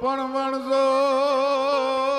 પણ વણઝો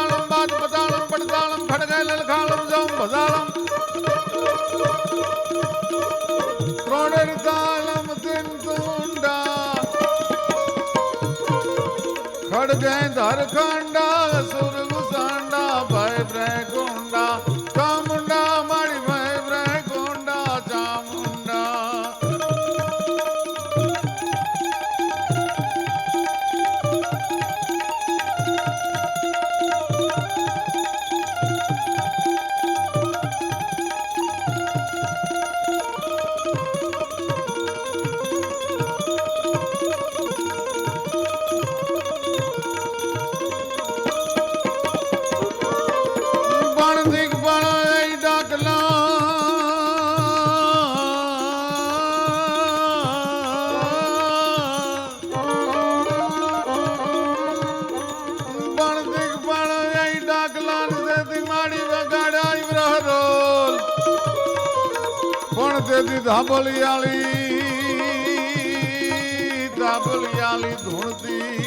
પટાળમ બાદ પટાળમ પડતાળમ ખડગાય લલખાળમ જમ ભજાળમ. ત્રોણેર તાલમ તિન તુંડા ખડગાય ધરખંડા ધાબલિયાળી ધાબલિયાળી ધૂણતી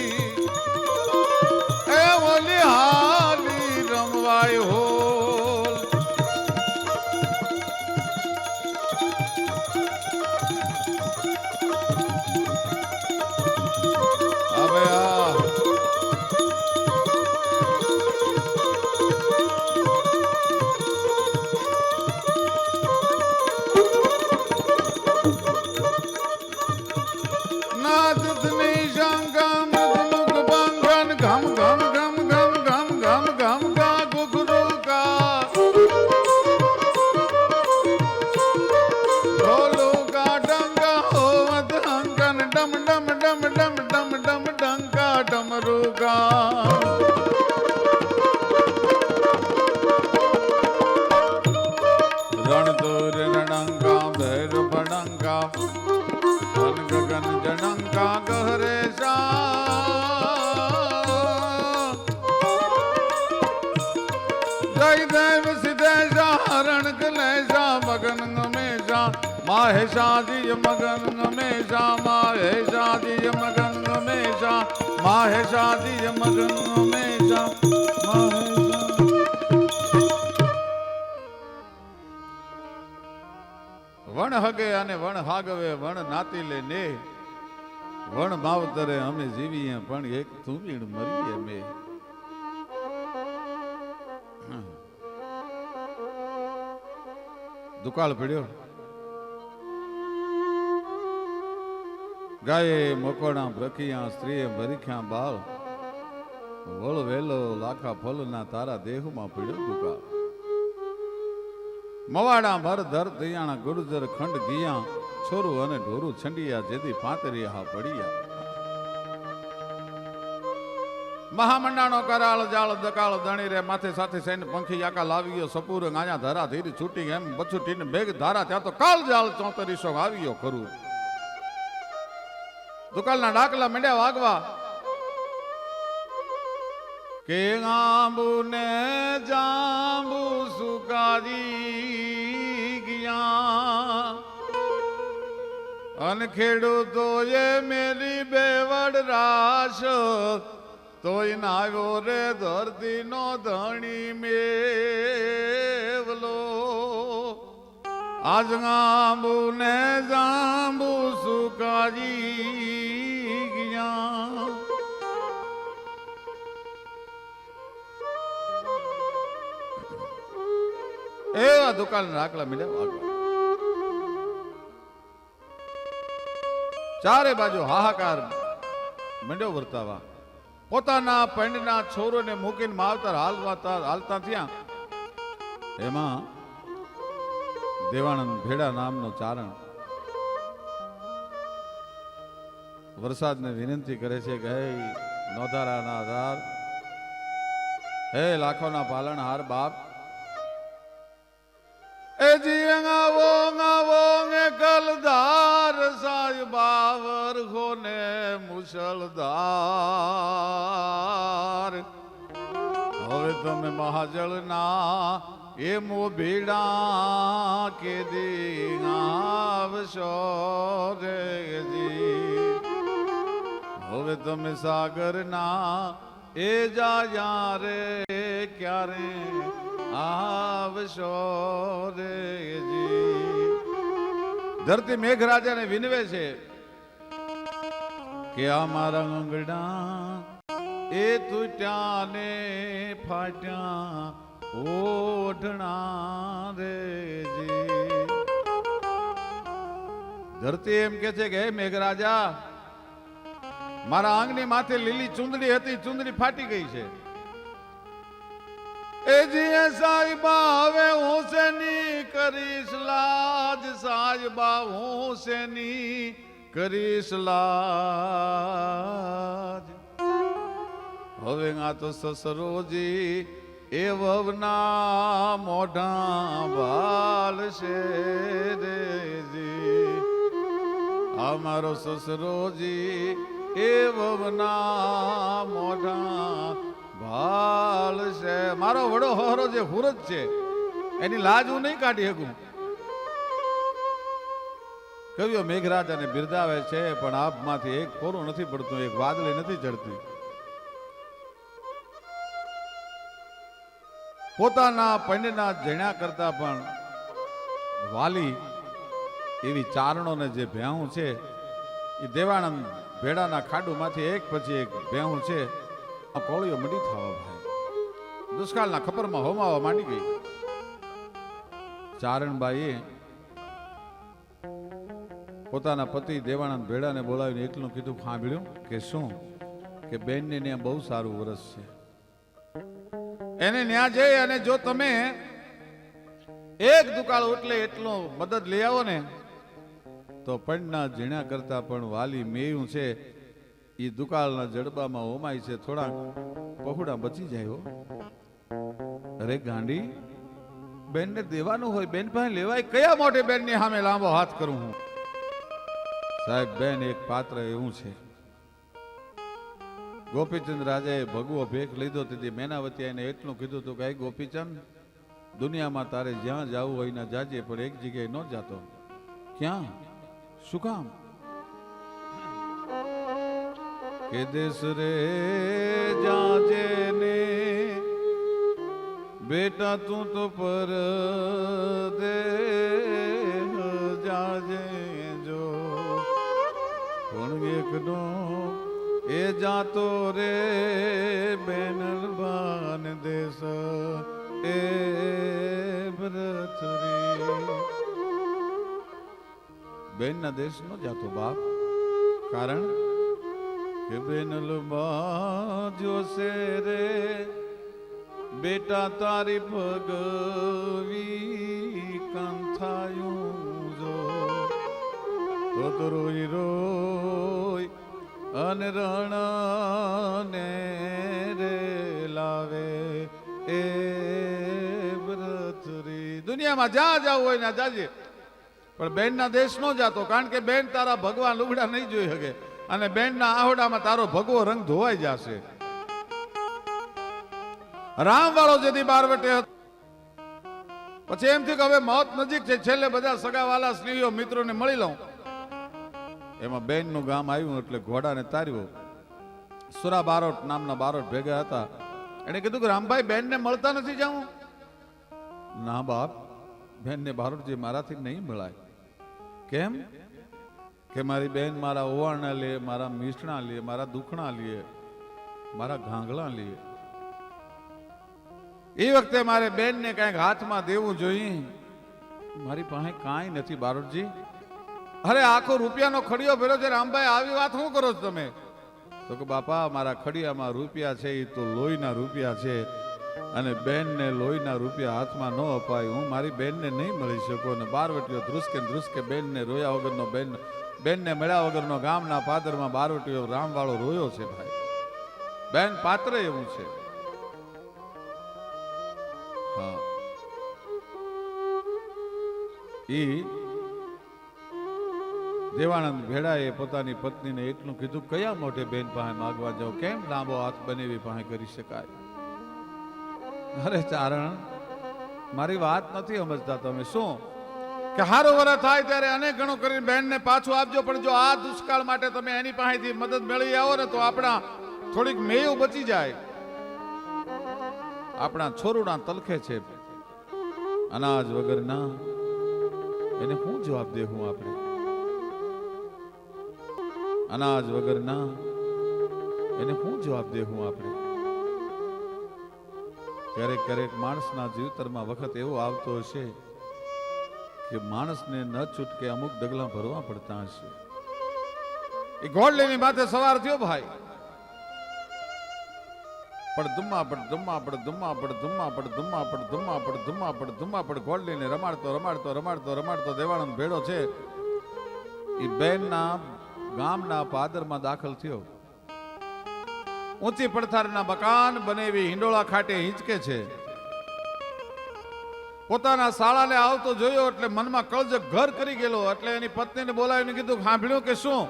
માહેશા મગન ગમેશા માહેશા દિય મગન ગમેશા માહેશા દિય મગન ગમેશા વણ હગે અને વણ હાગવે વણ નાતી લે ને. વણ માવતરે અમે જીવીએ, પણ એક તુમીણ મરીએ મે. દુકાળ પડ્યો? ગાયે મકોડા ભ્રખિયા, સ્ત્રીએ ભરીખ્યા બાળ. વળ વેલો લાખા ફલના તારા દેહમાં પીડ્યો દુકાળ મવાડા ભર ધર દિયાણા ગુરુજર ખંડ ગિયા, છોરું અને ઢોરું છંડિયા જેથી પાંતરી હા પડિયા. મહામંડાણો કરાળ જાળ દકાળ દણી રે માથે સાથે સૈન પંખી આકા ગયો સપૂર ગાયા ધરા ધીરી છૂટી એમ બછુટીને બેગ ધારા ત્યાં તો કાળ જાળ ચોતરીસો આવ્યો ખરું. દુકાળના ડાકલા મંડ્યા વાગવા. કે આંબુ ને જાંબુ સુકારી ગયા. અન એ મેરી બેવડ રાશ તોય ના રે ધરતી નો ધણી મેવલો આજ આંબુ ને જાંબુ સુકાજી ગયા એવા દુકાન રાખલા મીડે ચારે બાજુ હાહાકાર મંડ્યો વર્તાવા પોતાના પંડના છોરોને મૂકીને માવતર હાલવાતા હાલતા થયા. એમાં દેવાનંદ ભેડા નામનો ચારણ વરસાદને વિનંતી કરે છે કે, હે, નોધારાના આધાર. હે, લાખોના પાલનહાર બાપ. એ જીંગાવો ગાવો ને કલધાર સાય બાવર ખોને મુસલધાર તમે મહાજળના એ મોભીડા કે દીનાવશો રેજી હવે તમે સાગરના એ જાયા રે ક્યારે આવશો રેજી ધરતી મેઘરાજાને વિનવે છે કે અમારા આંગણા એ તૂટ્યા ને ફાટ્યા ઓઢણા રે ધરતી એમ કે છે કે, હે મેઘરાજા, મારા આંગની માથે લીલી ચુંદડી હતી, ચુંદડી ફાટી ગઈ છે. એ જીએ સાહેબા, હવે હું શેની કરીશ લાજ? સાહેબા, હું શેની કરીશ લાજ? હવે આ તો સસરોજી એ વવના મોઢા બાલ છે રેજી અમારો સસરોજી એ વવના મોઢા છે. મારો વડો હોરો જે હુરજ છે, એની લાજ હું નહીં કાઢી શકું. કવિઓ મેઘરાજાને બિરદાવે છે, પણ આપમાંથી એક કોરું નથી પડતું, એક વાદળી નથી ચડતી. પોતાના પંડના જણ્યા કરતા પણ વાલી એવી ચારણોને જે ભેહું છે, એ દેવાણંદ ભેડાના ખાડુમાંથી એક પછી એક ભેહું છે, આ કોળીઓ મડી થવા ભાઈ. દુષ્કાળના ખપરમાં હોમાવા માંડી ગઈ. ચારણબાઈએ પોતાના પતિ દેવાનંદ ભેડાને બોલાવીને એટલું કીધું સાંભળ્યું કે શું? કે બેનને ત્યાં બહુ સારું વરસ છે. એને ન્યા જઈ અને જો તમે એક દુકાળ એટલે એટલો મદદ લઈ આવો ને, તો પંડના ઝીણા કરતા પણ વાલી મેયું છે. એ દુકાળના જડબામાં હોમાય છે થોડા પહોળા બચી જાય હો. અરે ગાંડી, બેનને દેવાનું હોય, બેન પાસે લેવાય, કયા મોટે બેનની સામે લાંબો હાથ કરું હું? સાહેબ, બેન એક પાત્ર એવું છે. ગોપીચંદ રાજાએ ભગવો ભેખ લીધો, તેથી મેનાવતી એને એટલું કીધું હતું કે ગોપીચંદ, દુનિયામાં તારે જ્યાં જવું હોય ના જાજે, પણ એક જગ્યાએ ન જાતો. ક્યાં? શું કામ? કે દેશ રે જાજે ને બેટા તું તો પર દે જાજે જો. પણ એકનો એ જાતો રે બેનલબાન દેશ, એ બેનના દેશ નો જાતો બાપ. કારણ કે બેનલબા જોશે રે બેટા તારી ભગવી કંથાયું જો. તો રોઈ રોઈ અને ને રે લાવે એ વ્રતરી દુનિયામાં જ્યાં જવું હોય ને જાજે પણ બેનના દેશ નો જાતો, કારણ કે બેન તારા ભગવાન લુગડા નહીં જોઈ શકે. અને બેનના આહોડામાં તારો ભગવો રંગ ધોવાઈ જશે. રામ વાળો જેથી બારવટે હતો. પછી એમ થયું કે હવે મોત નજીક છે, છેલ્લે બધા સગાવાલા સ્નેહીઓ મિત્રોને મળી લઉં. એમાં બેનનું ગામ આવ્યું એટલે ઘોડાને તાર્યો. સુરા બારોટ નામના બારોટ ભેગા હતા. એને કીધું કે, રામભાઈ, બેનને મળતા નથી જાઉં. ના બાપ, બેનને બારોટજી મારાથી નહીં મળાય. કેમ? કે મારી બેન મારા ઓવાણા લે, મારા મીઠણા લે, મારા દુખણા લે, મારા ઘાંઘળા લે. એ વખતે મારે બેનને કાંઈક હાથમાં દેવું જોઈએ મારી પાસે કાંઈ નથી બારોટજી. અરે, આખો રૂપિયાનો ખડિયો ભર્યો છે, રામભાઈ, આવી વાત શું કરો છો તમે? તો કે, બાપા, મારા ખડિયામાં રૂપિયા છે એ તો લોહીના રૂપિયા છે, અને બેનને લોહીના રૂપિયા હાથમાં ન અપાય. હું મારી બેનને નહીં મળી શકું, અને બારવટીઓ ધ્રુસકે ધ્રુસકે બેનને રોયા વગરનો બેન, બેનને મળ્યા વગરનો ગામના પાદરમાં બારવટીઓ રામવાળો રોયો છે ભાઈ. બેન પાત્ર એવું છે. હા. ઈ દેવાનંદ ભેડાએ પોતાની પત્નીને એટલું કીધું, કયા મોઢે બેન પાસે માગવા જાવ કેમ લાંબો હાથ બનેવી પાસે કરી શકાય? અરે ચારણ, મારી વાત નથી સમજતા તમે. શું? કે હારો વરા થાય ત્યારે અનેક ગણો કરીને બહેનને પાછું આપજો, પણ જો આ દુષ્કાળ માટે તમે એની પાસેથી મદદ મેળવી આવો ને, તો આપણા થોડીક મેયું બચી જાય. આપણા છોરુડા તલખે છે. અનાજ વગરના. એને શું જવાબ દેવું આપણે? અનાજ વગરના. એને શું જવાબ દેવું આપણે? ક્યારેક ક્યારેક માણસના જીવતરમાં વખત એવો આવતો હશે કે માણસને ન છૂટકે અમુક ડગલા ભરવા પડતા હશે. એ ગોળલીની માથે સવાર થયો ભાઈ. પણ ધુમ્મા પડ ધુમ્મા પડ ધુમ્મા પડ ધુમ્મા પડ ધુમ્મા પડ ધુમ્મા પડ ધુમ્મા પડ ધુમ્મા પડ ઘોડલીને રમાડતો રમાડતો રમાડતો રમાડતો દેવાણંદ ભેડો છે. એ બેનના ગામના પાદરમાં દાખલ થયો. ઊંચી પડથારના મકાન બનેવી હિંડોળા ખાટે હિંચકે છે. પોતાના શાળાને આવતો જોયો એટલે મનમાં કળજ ઘર કરી ગયેલો, એટલે એની પત્નીને બોલાવીને કીધું સાંભળ્યું કે શું?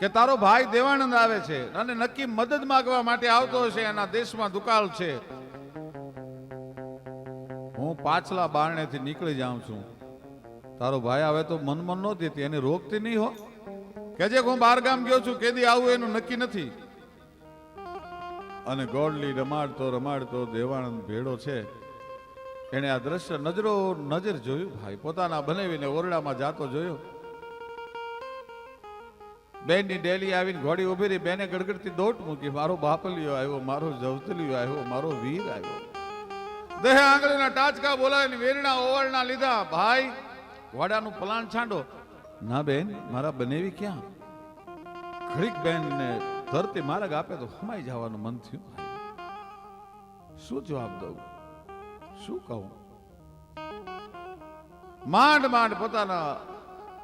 કે તારો ભાઈ દેવાનંદ આવે છે અને નક્કી મદદ માંગવા માટે આવતો હશે, એના દેશમાં દુકાળ છે. હું પાછલા બારણેથી નીકળી જાઉં છું. તારો ભાઈ આવે તો મન મન નો દેતી એને રોકતી નહીં હો. કેજે જે હું ગામ ગયો છું, કેદી આવું એનું નક્કી નથી. અને ગોડલી રમાડતો રમાડતો દેવાનંદ ભેડો છે. એને આ દ્રશ્ય નજરો નજર જોયું, ભાઈ, પોતાના બનાવીને ઓરડામાં જાતો જોયો. બેનની ડેલી આવીને ઘોડી ઊભી રહી, બેને ગડગડતી દોટ મૂકી, મારો બાપલિયો આવ્યો, મારો જવતલિયો આવ્યો, મારો વીર આવ્યો. દેહ આંગળીના ટાચકા બોલાવીને વેરણા ઓવરણા લીધા, ભાઈ ઘોડાનું પલાણ છાંડો ના બેન, મારા બનેવી ક્યાં? ઘડીક બેન ને ધરતી માર્ગ આપે તો હમાઈ જવાનું મન થયું. શું જવાબ દઉં? શું કહું? માંડ માંડ પોતાના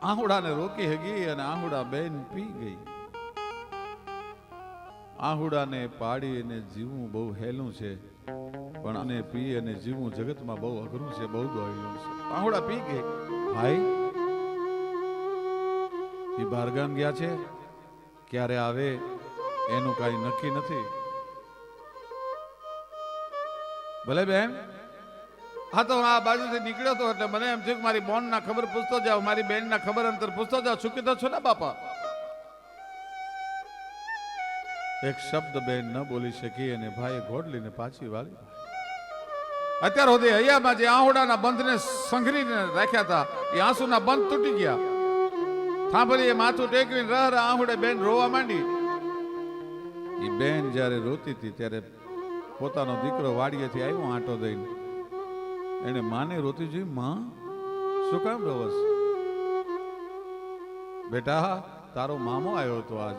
આહુડાને રોકી હગી અને આહુડા બેન પી ગઈ. આહુડાને પાડી અને જીવવું બહુ હેલું છે, પણ આને પી અને જીવવું જગતમાં બહુ અઘરું છે, બહુ દોયલું છે. આહુડા પી ગઈ. ભાઈ એ બારગામ ગયા છે? ક્યારે આવે? એનું કાંઈ નક્કી નથી. ભલે બેન. હા, તો આ બાજુથી નીકળ્યો હતો એટલે મને એમ થયું કે મારી બોન ના ખબર પૂછતો જાવ મારી બેન ના ખબર અંતર પૂછતો જાવ ચૂકી તો છો ને, બાપા? એક શબ્દ બેન ન બોલી શકી અને ભાઈએ ઘોડલીને પાછી વાળી. અત્યાર સુધી હૈયામાં જે આહોડાના બંધને સંઘરીને રાખ્યા હતા, એ આંસુના બંધ તૂટી ગયા. થાંભલી એ માથું ટેકવીને રહ રહ આહુડે બેન રોવા માંડી. એ બેન જ્યારે રોતી હતી ત્યારે પોતાનો દીકરો વાડીએથી આવ્યો આંટો દઈને. એને માને રોતી જોઈ, માં, શું કામ રોવસ? બેટા, તારો મામો આવ્યો હતો આજ.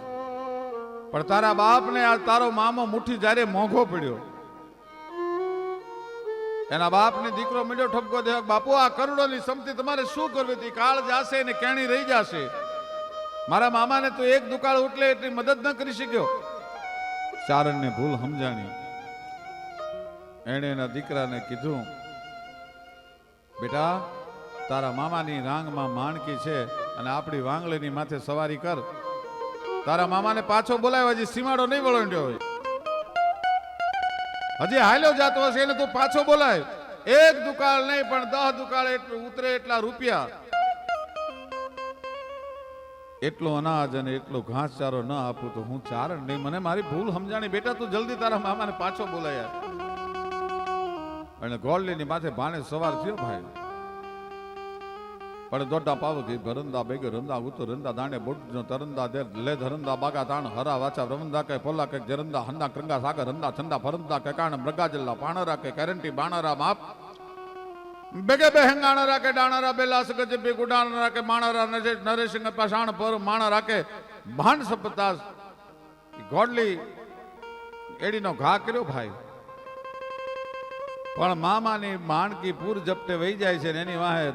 પણ તારા બાપને આ તારો મામો મુઠ્ઠી જ્યારે મોંઘો પડ્યો. એના બાપને દીકરો મળ્યો ઠપકો દે બાપુ, આ કરોડોની સંપત્તિ તમારે શું કરવી? હતી કાળ જાશે ને કેણી રહી જશે. મારા મામાને તો એક દુકાળ ઉઠલે એટલી મદદ ન કરી શક્યો. ચારણને ભૂલ સમજાણી. એણે એના દીકરાને કીધું, બેટા, તારા મામાની રાંગમાં માણકી છે અને આપણી વાંગલીની માથે સવારી કર. તારા મામાને પાછો બોલાવ્યો હજી સીમાડો નહીં વળંડ્યો હોય. હજી હાલ્યો જાતો હશે એને તું પાછો બોલાય. એક દુકાળ નહીં, પણ દહ દુકાળ એટલું ઉતરે એટલા રૂપિયા. એટલો અનાજ અને એટલો ઘાસચારો ન આપું તો હું ચારણ નહીં. મને મારી ભૂલ સમજાણી. બેટા, તું જલ્દી તારા મામાને પાછો બોલાયા. અને ગોળલીની માથે ભાણે સવાર થયો ભાઈ. પણ ದೊಡ್ಡ ಪಾವಕಿ ಬರಂದ ಬೇಗ ರಂದ ಉತ್ತು ರಂದ ದಾಣೆ ಬೊಡ್ಡ ತರಂದ ಲೆ ಧರಂದ ಬಾಗ ತಾಣ ಹರ ವಾಚ ಬ್ರಹ್ಮಂದ ಕೈ ಪೊಲ್ಲ ಕೈ ಜರಂದ ಹಂದ ಕೃಂಗ ಸಾಗ ರಂದ ಚಂದ ಪರಂದ ಕೈ ಕಾಣ ಮೃಗಾಜಲ್ಲ ಪಾಣರ ಕೈ ಕರಂಟಿ ಬಾಣರ ಮಾಪ್ ಬೆಗೆ ಬೆಹಂಗಾಣ ರಾಕೆ ಡಾಣರ ಬೆಲಾಸ ಗಜಬಿ ಗುಡಾಣ ರಾಕೆ ಮಾಣರ ನರೇಶ್ ನರೇಶ್ ಸಿಂಗ್ ಪಶಾಣ ಪರ ಮಾಣ ರಾಕೆ ભાન સપતાસ ગોડલી એડીનો ઘા કર્યો ભાઈ પણ મામાની માણકી પૂર જપટે વહી જાય છે ને એની વાહે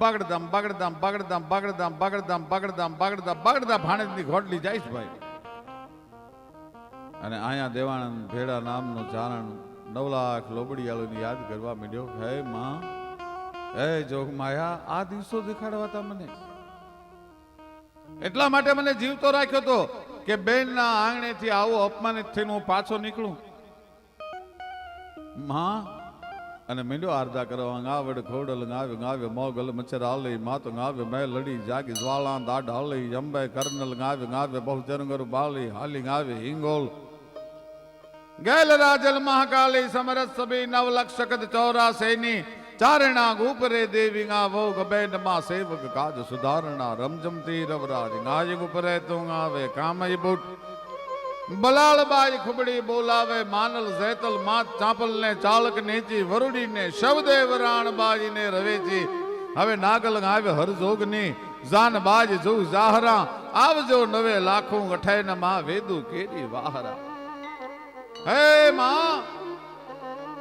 બગડદમ બગડદમ બગડદમ બગડદમ બગડદમ બગડદમ બગડદા બગડદા ભાણેજની ઘોડલી જાય છે ભાઈ. અને અહીંયા દેવાણંદ ભેડા નામનું ચારણ નવ લાખ લોબડિયાળુને યાદ કરવા માંડ્યો. હે માં, હે જોગમાયા આ દિવસો દેખાડવા હતા મને. એટલા માટે મને જીવતો રાખ્યો તો કે બેનના આંગણેથી આવો અપમાનિત થઈને હું પાછો નીકળું. માં અને મીંડો આરજા કરવા ગાવડ ખોડલ ગાવે ગાવે, મોગલ, મચ્છર, હાલે, માત ગાવે મે લડી જાગી, જ્વાળા, દાઢ, હાલી, અંબે, કર્નલ ગાવે ગાવે, બહુ ચરંગર બાલી, હાલી, ગાવે, હિંગોલ. ગેલ રાજલ મહાકાલી, સમરસ સભી નવ લક્ષકત ચોરાસેની, ચારણા ગુપરે દેવી ગા, ભોગ બેનમાં સેવક કાજ સુધારણા રમજમતી રવરાજ ગાય ગુપરે તું આવે કામય બુટ. બલાળબાઈ ખુબડી બોલાવે, માનલ ઝેતલ માત ચાંપલ ને ચાલક નેચી વરુડી ને રાણબાજી ને રવેચી. હવે નાગલ આવે હરજોગની જાન બાજ જુ જાહરા. આવજો નવે લાખું અઠાઈ માં વેદુ કેરી વાહરા. હે માં,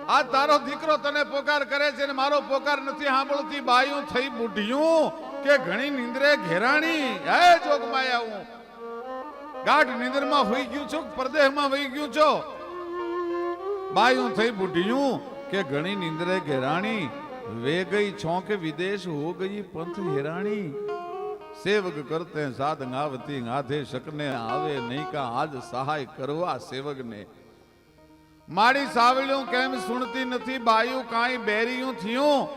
આ તારો દીકરો તને પોકાર કરે છે ને મારો પોકાર નથી સાંભળતી, બાયું થઈ બુઢિયું કે ઘણી નિંદ્રે ઘેરાણી. હે જોગમાં હું ગાઢ નિંદરમાં હોઈ ગયું છો, પરદેહમાં વહી ગયું છો. બાયું થઈ બુઢિયું કે ઘણી નિંદરે ઘેરાણી વે ગઈ છો કે વિદેશ હો ગઈ પંથ હેરાણી. સેવક કરતે સાધ ગાવતી ગાધે શકને આવે નહીં કા આજ સહાય કરવા સેવકને. મારી સાવળ્યું કેમ સુણતી નથી, બાયું કાંઈ બેરિયું થયું?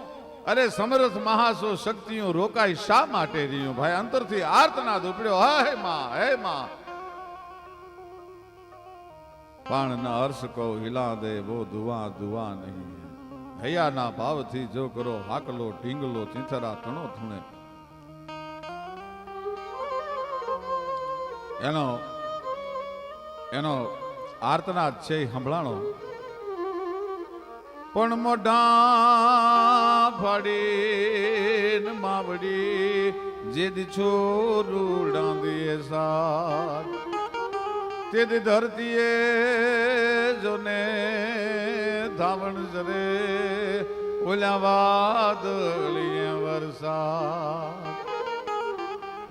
અરે સમરથ મહાસો શક્તિયું રોકાય શા માટે રહ્યું? ભાઈ અંતરથી આર્તના દુપડ્યો હે માં હે માં. પાણના હર્ષ કહો, હિલા દે બો દુવા દુવા નહીં. હૈયાના ભાવથી જો કરો હાકલો, ઢીંગલો, ચીંથરા તણો થુણે. એનો એનો આર્તનાદ છે સંભળાણો. પણ મોઢા ફાડી માવડી, જેદ છોરું ડાંદીએ સાથ. તેથી ધરતીએ જોને ધાવણ જરે, ઓલા વાદળીએ વરસાદ.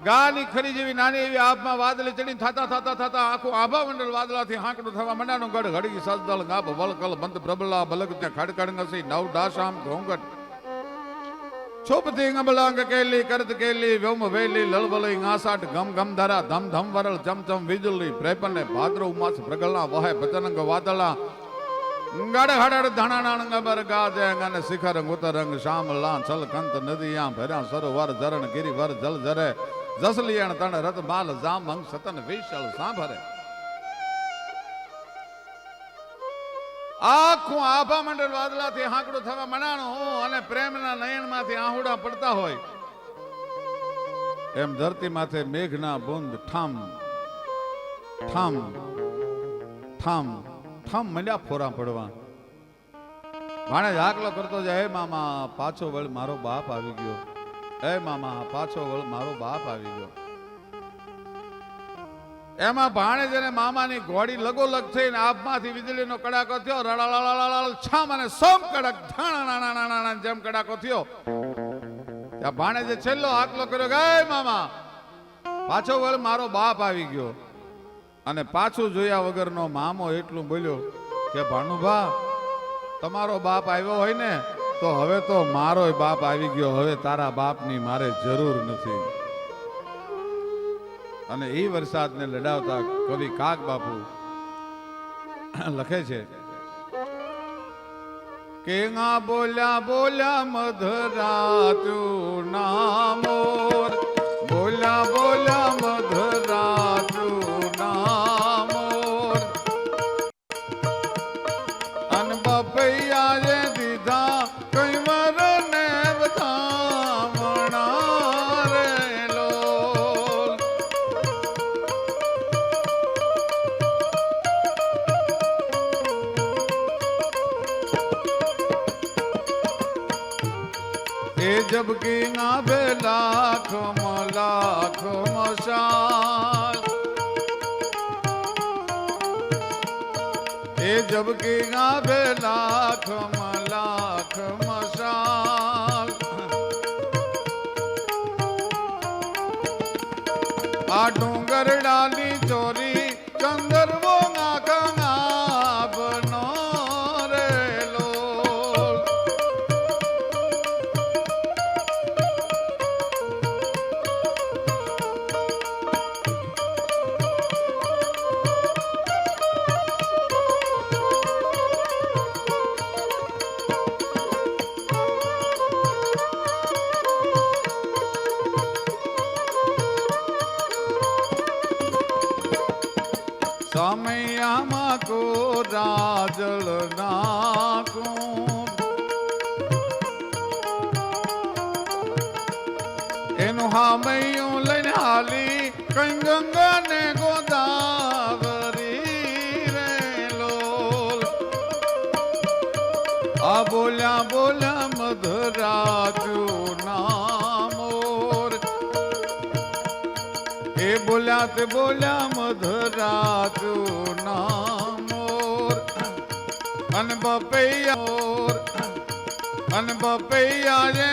ગાની ખરી જેવી નાની એવી આભમાં વાદળી ચડી થતા થતા થતા આખું આભા મંડળ વાદળાથી હાંકડું થવા મંડાનું ગઢ ઘડી સજદળ, ગાભ વલકલ મંદ પ્રબલા બલક ત્યાં ખડકડ નસી નવ ડાસામ ઘોંઘટ છોપતી ગમલાંગ કેલી કરત કેલી વ્યોમ વેલી લળવલી ងា સાટ ગમ ગમ ધરા ધમ ધમ વરળ ચમ ચમ વીજળી પ્રેપને ભાદ્રવ માસ પ્રગલના વહે ભજનંગ વાદળા ગડ હડડ ધણાણાણ ગબર ગાજે, ગન શિખર ઉતરંગ શ્યામ લા છલ કંત નદીયા ભર્યા સરોવર ધરણ ગિરિવર જલ જરે. જસલિયણ તણ રત માલ જામ સતન વિશળ સાંભરે. આખું આભા મંડળ વાદળાથી હાંકડું થવા મનાણું અને પ્રેમના નયનમાંથી આહુડા પડતા હોય. એમ ધરતી માથે મેઘના બુંદ ઠામ ઠામ ઠામ ઠામ મળ્યા ફોરા પડવા. ભાણે હાકલો કરતો જાય, હે મામા, પાછો વળ મારો બાપ આવી ગયો. હે મામા, પાછો વળ મારો બાપ આવી ગયો. એમાં ભાણેજ અને મામાની ઘોડી લગોલગ થઈને આભમાંથી વીજળીનો કડાકો થયો રડાળાળાળાળ છામ અને સોમ કડક ઠાણા જેમ કડાકો થયો. ત્યાં ભાણેજે છેલ્લો હાકલો કર્યો ગાય મામા, પાછો વળ મારો બાપ આવી ગયો. અને પાછું જોયા વગરનો મામો એટલું બોલ્યો કે, ભાનુભા, તમારો બાપ આવ્યો હોય ને, તો હવે તો મારોય બાપ આવી ગયો, હવે તારા બાપની મારે જરૂર નથી. અને એ વરસાદને લડાવતા કવિ કાક બાપુ લખે છે કે ના બોલ્યા બોલ્યા મધરાતું નામોર, બોલ્યા બોલ્યા અબકીના બે લાખમાં લાખ મશાલ એ જબકીના બે લાખમાં લાખ મશાલ આ ડુંગર ડાલી ગંગા ને ગોદાવરી રે લોલ. આ બોલ્યા બોલ્યા મધરાજુ નામોર. એ બોલ્યા તે બોલ્યા મધરાજુ નામોર. અન બપૈયા અન બપૈયા જે